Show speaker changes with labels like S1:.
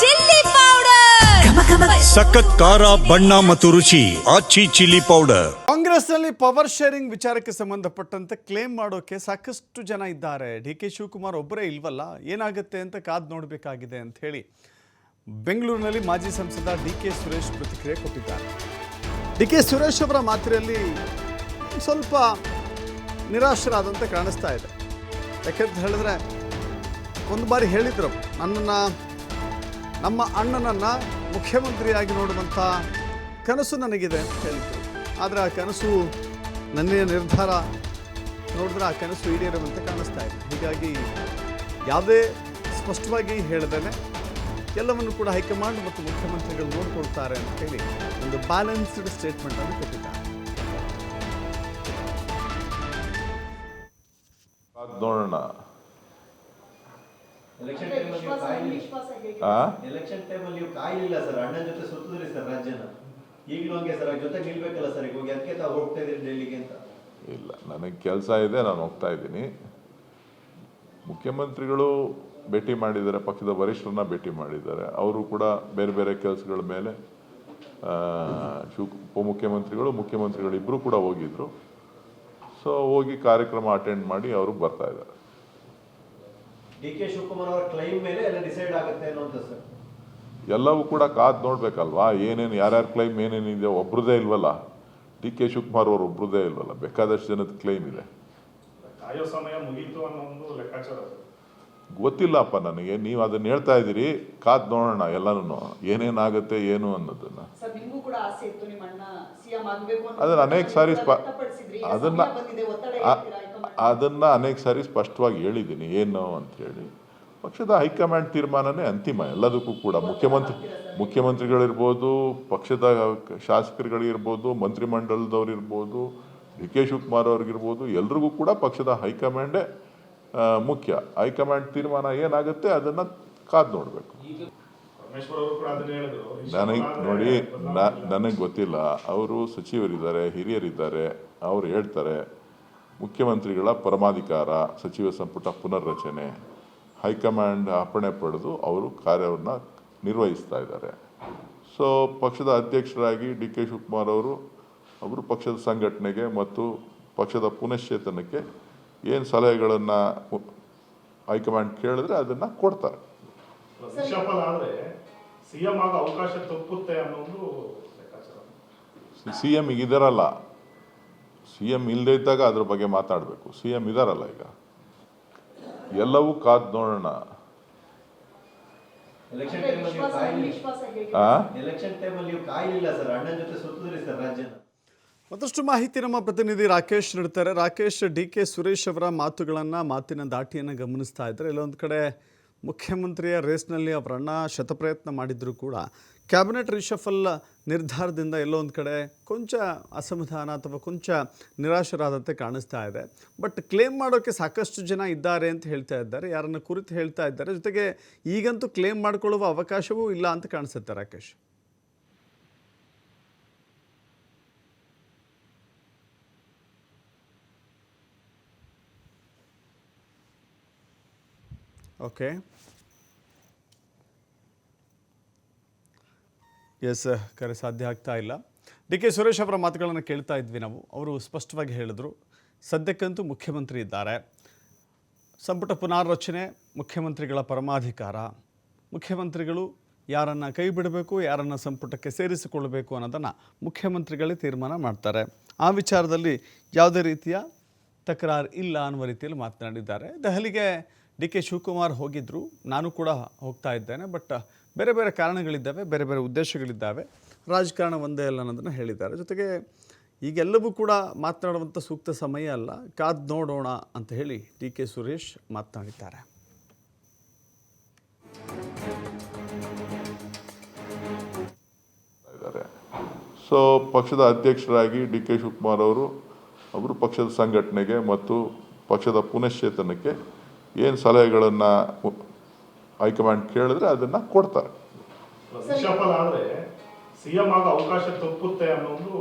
S1: Chilli powder.
S2: ಸಖತ್ ಖಾರ ಬಣ್ಣ ಮತ್ತು ರುಚಿ ಆಚಿ ಚಿಲ್ಲಿ ಪೌಡರ್.
S3: ಕಾಂಗ್ರೆಸ್ನಲ್ಲಿ ಪವರ್ ಶೇರಿಂಗ್ ವಿಚಾರಕ್ಕೆ ಸಂಬಂಧಪಟ್ಟಂತೆ ಕ್ಲೇಮ್ ಮಾಡೋಕೆ ಸಾಕಷ್ಟು ಜನ ಇದ್ದಾರೆ. ಡಿ ಕೆ ಶಿವಕುಮಾರ್ ಒಬ್ಬರೇ ಇಲ್ವಲ್ಲ? ಏನಾಗುತ್ತೆ ಅಂತ ಕಾದು ನೋಡಬೇಕಾಗಿದೆ ಅಂತ ಹೇಳಿ ಬೆಂಗಳೂರಿನಲ್ಲಿ ಮಾಜಿ ಸಂಸದ ಡಿ ಕೆ ಸುರೇಶ್ ಪ್ರತಿಕ್ರಿಯೆ ಕೊಟ್ಟಿದ್ದಾರೆ. ಡಿ ಕೆ ಸುರೇಶ್ ಅವರ ಮಾತಿನಲ್ಲಿ ಸ್ವಲ್ಪ ನಿರಾಶರಾದಂತೆ ಕಾಣಿಸ್ತಾ ಇದೆ. ಯಾಕೆಂತ ಹೇಳಿದ್ರೆ ಒಂದು ಬಾರಿ ಹೇಳಿದ್ರು ನನ್ನನ್ನು ನಮ್ಮ ಅಣ್ಣನನ್ನು ಮುಖ್ಯಮಂತ್ರಿಯಾಗಿ ನೋಡುವಂಥ ಕನಸು ನನಗಿದೆ ಅಂತ ಹೇಳಿದ್ರು. ಆದರೆ ಆ ಕನಸು ನನ್ನ ನಿರ್ಧಾರ ನೋಡಿದ್ರೆ ಆ ಕನಸು ಈಡೇರುವಂತೆ ಕಾಣಿಸ್ತಾ ಇದೆ. ಹೀಗಾಗಿ ಯಾವುದೇ ಸ್ಪಷ್ಟವಾಗಿ ಹೇಳ್ದೇನೆ, ಎಲ್ಲವನ್ನು ಕೂಡ ಹೈಕಮಾಂಡ್ ಮತ್ತು ಮುಖ್ಯಮಂತ್ರಿಗಳು ನೋಡಿಕೊಳ್ತಾರೆ ಅಂತ ಹೇಳಿ ಒಂದು ಬ್ಯಾಲೆನ್ಸ್ಡ್ ಸ್ಟೇಟ್ಮೆಂಟನ್ನು ಕೊಟ್ಟಿದ್ದಾರೆ.
S4: ನೋಡೋಣ
S5: ಎಲೆಕ್ಷನ್ ಟೈಮಲ್ಲಿ ನೀವು ಕಾಯ್ಲಿಲ್ಲ
S4: ಆ?
S5: ಎಲೆಕ್ಷನ್ ಟೈಮಲ್ಲಿ ನೀವು ಕಾಯ್ಲಿಲ್ಲ ಸರ್. ಅಣ್ಣನ ಜೊತೆ ಸುತ್ತಿದ್ರಿ ಸರ್ ರಾಜ್ಯನ. ಈಗಲೂ ಹಂಗೆ ಸರ್ ಜೊತೆ ನಿಲ್ಬೇಕಲ್ಲ ಸರ್ ಈಗ. ಹೋಗಿ ಅದಕ್ಕೆ ತಾವು ಹೋಗ್ತಾ ಇದ್ದೀರಿ ಡೆಲ್ಲಿಗೆ ಅಂತ.
S4: ಇಲ್ಲ ನನಗೆ ಕೆಲಸ ಇದೆ ನಾನು ಹೋಗ್ತಾ ಇದ್ದೀನಿ. ಮುಖ್ಯಮಂತ್ರಿಗಳು ಭೇಟಿ ಮಾಡಿದ್ದಾರೆ ಪಕ್ಷದ ವರಿಷ್ಠರನ್ನ ಭೇಟಿ ಮಾಡಿದ್ದಾರೆ. ಅವರು ಕೂಡ ಬೇರೆ ಬೇರೆ ಕೆಲಸಗಳ ಮೇಲೆ ಶಿವ ಉಪಮುಖ್ಯಮಂತ್ರಿಗಳು ಮುಖ್ಯಮಂತ್ರಿಗಳು ಇಬ್ಬರು ಕೂಡ ಹೋಗಿದ್ರು. ಸೊ ಹೋಗಿ ಕಾರ್ಯಕ್ರಮ ಅಟೆಂಡ್ ಮಾಡಿ ಅವರು ಬರ್ತಾ ಇದ್ದಾರೆ.
S5: ಡಿ ಕೆ ಶಿವಕುಮಾರ್ ಅವರ ಕ್ಲೈಮ್ ಮೇಲೆ ಎಲ್ಲ ಡಿಸೈಡ್ ಆಗುತ್ತೆ ಅನ್ನುವಂತ ಸರ್.
S4: ಎಲ್ಲವೂ ಕೂಡ ಕಾದ್ ನೋಡ್ಬೇಕಲ್ವಾ? ಏನೇನು ಯಾರ್ಯಾರ ಕ್ಲೈಮ್ ಏನೇನಿದೆ ಒಬ್ರದೇ ಇಲ್ವಲ್ಲ? ಡಿ ಕೆ ಶಿವಕುಮಾರ್ ಅವರು ಒಬ್ರದೇ ಇಲ್ವಲ್ಲ? ಬೇಕಾದಷ್ಟು ಜನದ ಕ್ಲೈಮ್ ಇದೆ.
S6: ಕಾಯೋ ಸಮಯ ಮುಗೀತು ಅನ್ನೋ ಒಂದು ಲೆಕ್ಕಾಚಾರ ಅದು.
S4: ಗೊತ್ತಿಲ್ಲಪ್ಪ ನನಗೆ. ನೀವು ಅದನ್ನ ಹೇಳ್ತಾ ಇದ್ದೀರಿ. ಕಾದ್ ನೋಡೋಣ ಎಲ್ಲನೂ ಏನೇನಾಗುತ್ತೆ ಏನು ಅನ್ನೋದನ್ನ.
S7: ಸರ್ ನಿಮಗೂ ಕೂಡ ಆಸೆ ಇತ್ತು ನಿಮ್ಮ ಅಣ್ಣ ಸಿಎಂ ಆಗಬೇಕು ಅಂತ
S4: ಅದನ್ನ ಅನೇಕ ಸಾರಿ ಅದನ್ನ ಅದನ್ನ ಅನೇಕ ಸಾರಿ ಸ್ಪಷ್ಟವಾಗಿ ಹೇಳಿದ್ದೀನಿ. ಏನು ಅಂತ ಹೇಳಿ. ಪಕ್ಷದ ಹೈಕಮಾಂಡ್ ತೀರ್ಮಾನನೇ ಅಂತಿಮ. ಎಲ್ಲದಕ್ಕೂ ಕೂಡ ಮುಖ್ಯಮಂತ್ರಿ, ಮುಖ್ಯಮಂತ್ರಿಗಳಿರ್ಬೋದು, ಪಕ್ಷದ ಶಾಸಕರುಗಳಿರ್ಬೋದು ಮಂತ್ರಿಮಂಡಲದವ್ರು ಇರ್ಬೋದು ಡಿ ಕೆ ಶಿವಕುಮಾರ್ ಅವ್ರಿಗಿರ್ಬೋದು, ಎಲ್ರಿಗೂ ಕೂಡ ಪಕ್ಷದ ಹೈಕಮಾಂಡೇ ಮುಖ್ಯ. ಹೈಕಮಾಂಡ್ ತೀರ್ಮಾನ ಏನಾಗುತ್ತೆ ಅದನ್ನು ಕಾದು ನೋಡಬೇಕು. ನನಗೆ ನೋಡಿ ನನಗೆ ಗೊತ್ತಿಲ್ಲ. ಅವರು ಸಚಿವರಿದ್ದಾರೆ, ಹಿರಿಯರಿದ್ದಾರೆ, ಅವ್ರು ಹೇಳ್ತಾರೆ. ಮುಖ್ಯಮಂತ್ರಿಗಳ ಪರಮಾಧಿಕಾರ ಸಚಿವ ಸಂಪುಟ ಪುನರ್ರಚನೆ ಹೈಕಮಾಂಡ್ ಅಪ್ಪಣೆ ಪಡೆದು ಅವರು ಕಾರ್ಯವನ್ನು ನಿರ್ವಹಿಸ್ತಾ ಇದ್ದಾರೆ. ಸೊ ಪಕ್ಷದ ಅಧ್ಯಕ್ಷರಾಗಿ ಡಿ ಕೆ ಶಿವಕುಮಾರ್ ಅವರು ಅವರು ಪಕ್ಷದ ಸಂಘಟನೆಗೆ ಮತ್ತು ಪಕ್ಷದ ಪುನಶ್ಚೇತನಕ್ಕೆ ಏನು ಸಲಹೆಗಳನ್ನು ಹೈಕಮಾಂಡ್ ಕೇಳಿದ್ರೆ ಅದನ್ನು ಕೊಡ್ತಾರೆ. ಸಿ ಈಗ ಇದಾರಲ್ಲ. ಸಿ ಎಂ ಇಲ್ಲದೇ ಇದ್ದಾಗ ಅದ್ರ ಬಗ್ಗೆ ಮಾತಾಡಬೇಕು. ಸಿ ಎಂ ಇದಾರಲ್ಲ ಈಗ? ಎಲ್ಲವೂ ಕಾದ್ ನೋಡೋಣ.
S3: ಮತ್ತಷ್ಟು ಮಾಹಿತಿ ನಮ್ಮ ಪ್ರತಿನಿಧಿ ರಾಕೇಶ್ ನೀಡ್ತಾರೆ. ರಾಕೇಶ್ ಡಿ ಕೆ ಸುರೇಶ್ ಅವರ ಮಾತುಗಳನ್ನು ಮಾತಿನ ದಾಟಿಯನ್ನು ಗಮನಿಸ್ತಾ ಇದ್ದಾರೆ. ಇಲ್ಲೊಂದು ಕಡೆ ಮುಖ್ಯಮಂತ್ರಿಯ ರೇಸ್ನಲ್ಲಿ ಅವರ ಅಣ್ಣ ಶತಪ್ರಯತ್ನ ಮಾಡಿದರೂ ಕೂಡ ಕ್ಯಾಬಿನೆಟ್ ರಿಷಫಲ್ ನಿರ್ಧಾರದಿಂದ ಎಲ್ಲೋ ಒಂದು ಕಡೆ ಕೊಂಚ ಅಸಮಾಧಾನ ಅಥವಾ ಕೊಂಚ ನಿರಾಶರಾದಂತೆ ಕಾಣಿಸ್ತಾ ಇದೆ. ಬಟ್ ಕ್ಲೇಮ್ ಮಾಡೋಕ್ಕೆ ಸಾಕಷ್ಟು ಜನ ಇದ್ದಾರೆ ಅಂತ ಹೇಳ್ತಾ ಇದ್ದಾರೆ. ಯಾರನ್ನ ಕುರಿತು ಹೇಳ್ತಾ ಇದ್ದಾರೆ. ಜೊತೆಗೆ ಈಗಂತೂ ಕ್ಲೇಮ್ ಮಾಡಿಕೊಳ್ಳುವ ಅವಕಾಶವೂ ಇಲ್ಲ ಅಂತ ಕಾಣಿಸುತ್ತೆ ರಾಕೇಶ್. ಓಕೆ ಎಸ್ ಕರೆ ಸಾಧ್ಯ ಆಗ್ತಾ ಇಲ್ಲ. ಡಿ ಕೆ ಸುರೇಶ್ ಅವರ ಮಾತುಗಳನ್ನು ಕೇಳ್ತಾ ಇದ್ವಿ ನಾವು. ಅವರು ಸ್ಪಷ್ಟವಾಗಿ ಹೇಳಿದರು, ಸದ್ಯಕ್ಕಂತೂ ಮುಖ್ಯಮಂತ್ರಿ ಇದ್ದಾರೆ. ಸಂಪುಟ ಪುನಾರಚನೆ, ಮುಖ್ಯಮಂತ್ರಿಗಳ ಪರಮಾಧಿಕಾರ. ಮುಖ್ಯಮಂತ್ರಿಗಳು ಯಾರನ್ನು ಕೈ ಬಿಡಬೇಕು, ಯಾರನ್ನು ಸಂಪುಟಕ್ಕೆ ಸೇರಿಸಿಕೊಳ್ಳಬೇಕು ಅನ್ನೋದನ್ನು ಮುಖ್ಯಮಂತ್ರಿಗಳೇ ತೀರ್ಮಾನ ಮಾಡ್ತಾರೆ. ಆ ವಿಚಾರದಲ್ಲಿ ಯಾವುದೇ ರೀತಿಯ ತಕರಾರು ಇಲ್ಲ ಅನ್ನುವ ರೀತಿಯಲ್ಲಿ ಮಾತನಾಡಿದ್ದಾರೆ. ದೆಹಲಿಗೆ ಡಿ ಕೆ ಶಿವಕುಮಾರ್ ಹೋಗಿದ್ದರು ನಾನು ಕೂಡ ಹೋಗ್ತಾ ಇದ್ದೇನೆ, ಬಟ್ ಬೇರೆ ಬೇರೆ ಕಾರಣಗಳಿದ್ದಾವೆ, ಬೇರೆ ಬೇರೆ ಉದ್ದೇಶಗಳಿದ್ದಾವೆ. ರಾಜಕಾರಣ ಒಂದೇ ಅಲ್ಲ ಅನ್ನೋದನ್ನು ಹೇಳಿದ್ದಾರೆ. ಜೊತೆಗೆ ಈಗೆಲ್ಲವೂ ಕೂಡ ಮಾತನಾಡುವಂಥ ಸೂಕ್ತ ಸಮಯ ಅಲ್ಲ. ಕಾದ್ ನೋಡೋಣ ಅಂತ ಹೇಳಿ ಡಿ ಕೆ ಸುರೇಶ್ ಮಾತನಾಡಿದ್ದಾರೆ.
S4: ಸೊ ಪಕ್ಷದ ಅಧ್ಯಕ್ಷರಾಗಿ ಡಿ ಕೆ ಶಿವಕುಮಾರ್ ಅವರು ಅವರು ಪಕ್ಷದ ಸಂಘಟನೆಗೆ ಮತ್ತು ಪಕ್ಷದ ಪುನಶ್ಚೇತನಕ್ಕೆ ಏನು ಸಲಹೆಗಳನ್ನು ಹೈಕಮಾಂಡ್ ಕೇಳಿದ್ರೆ ಅದನ್ನು ಕೊಡ್ತಾರೆ.
S6: ಸಿಎಂ ಆಗ ಅವಕಾಶ ತಪ್ಪುತ್ತೆ ಅನ್ನೋ ಒಂದು